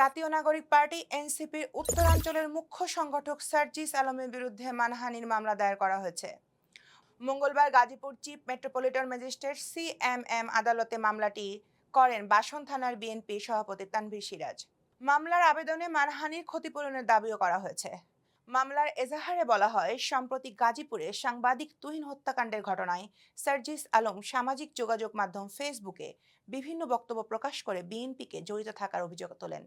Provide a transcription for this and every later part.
জাতীয় নাগরিক পার্টি এনসিপির উত্তরাঞ্চলের মুখ্য সংগঠক সার্জিস আলমের বিরুদ্ধে মানহানির মামলা দায়ের করা হয়েছে। মঙ্গলবার Gazipur chief metropolitan magistrate C M M আদালতে মামলাটি করেন বাসন থানার বিএনপি সভাপতি তানভীর সিরাজ। মামলার আবেদনে মানহানির ক্ষতিপূরণের দাবিও করা হয়েছে। মামলার এজাহারে বলা হয়, সম্প্রতি গাজীপুরে সাংবাদিক তুহিন হত্যাকাণ্ডের ঘটনায় সার্জিস আলম সামাজিক যোগাযোগ মাধ্যম ফেসবুকে বিভিন্ন বক্তব্য প্রকাশ করে বিএনপিকে জড়িত থাকার অভিযোগ তোলেন।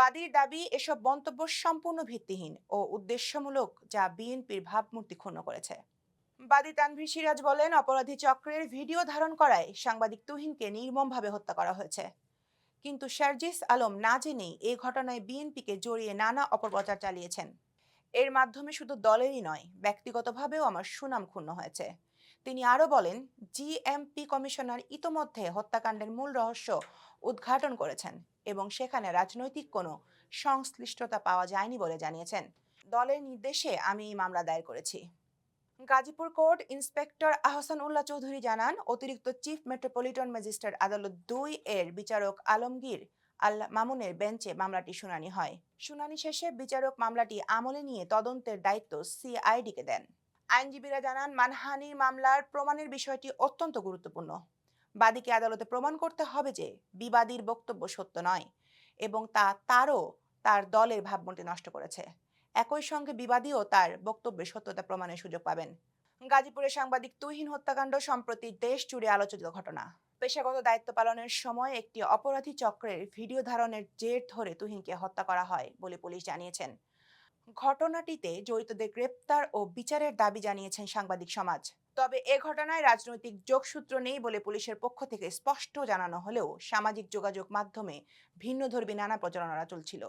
বাদীর দাবি, এসব মন্তব্য সম্পূর্ণ ভিত্তিহীন ও উদ্দেশ্যমূলক যা বিএনপির ভাবমূর্তি ক্ষুণ্ণ করেছে। বাদী তানভীর সিরাজ বলেন, অপরাধী চক্রের ভিডিও ধারণ করায় সাংবাদিক তুহিনকে নির্মমভাবে হত্যা করা হয়েছে। কিন্তু শারজিস আলম না জেনেই এই ঘটনায় বিএনপিকে জড়িয়ে নানা অপপ্রচার চালিয়েছেন। এর মাধ্যমে শুধু দলেরই নয়, ব্যক্তিগতভাবেও আমার সুনাম ক্ষুণ্ণ হয়েছে। তিনি আরও বলেন, জিএমপি কমিশনার ইতোমধ্যে হত্যাকাণ্ডের মূল রহস্য উদ্ঘাটন করেছেন এবং সেখানে রাজনৈতিক কোনো সংশ্লিষ্টতা পাওয়া যায়নি বলে জানিয়েছেন। দলের নির্দেশে আমি এই মামলা দায়ের করেছি। গাজীপুর কোর্ট ইন্সপেক্টর আহসান উল্লাহ চৌধুরী জানান, অতিরিক্ত চিফ মেট্রোপলিটন ম্যাজিস্ট্রেট আদালত দুই এর বিচারক আলমগীর আল মামুনের বেঞ্চে মামলাটি শুনানি হয়। শুনানি শেষে বিচারক মামলাটি আমলে নিয়ে তদন্তের দায়িত্ব সিআইডিকে দেন। আইনজীবীরা জানান মানহানির মামলার প্রমাণের বিষয়টি অত্যন্ত গুরুত্বপূর্ণ। বাদীকে আদালতে প্রমাণ করতে হবে যে বিবাদীর বক্তব্য সত্য নয় এবং তা তারও তার দলের ভাবমূর্তি নষ্ট করেছে। একই সঙ্গে বিবাদীও তার বক্তব্যের সত্যতা প্রমাণের সুযোগ পাবেন। গাজীপুরের সাংবাদিক তুহিন হত্যাকাণ্ড সম্প্রতি দেশ জুড়ে আলোচিত ঘটনা। পেশাগত দায়িত্ব পালনের সময় একটি অপরাধী চক্রের ভিডিও ধারণের জের ধরে তুহিনকে হত্যা করা হয় বলে পুলিশ জানিয়েছেন। ঘটনাটিতে জড়িতদের গ্রেপ্তার ও বিচারের দাবি জানিয়েছেন সাংবাদিক সমাজ। তবে এ ঘটনায় রাজনৈতিক যোগসূত্র নেই বলে পুলিশের পক্ষ থেকে স্পষ্ট জানানো হলেও সামাজিক যোগাযোগ মাধ্যমে ভিন্নধর্মী নানা প্রচারণা চলছিল।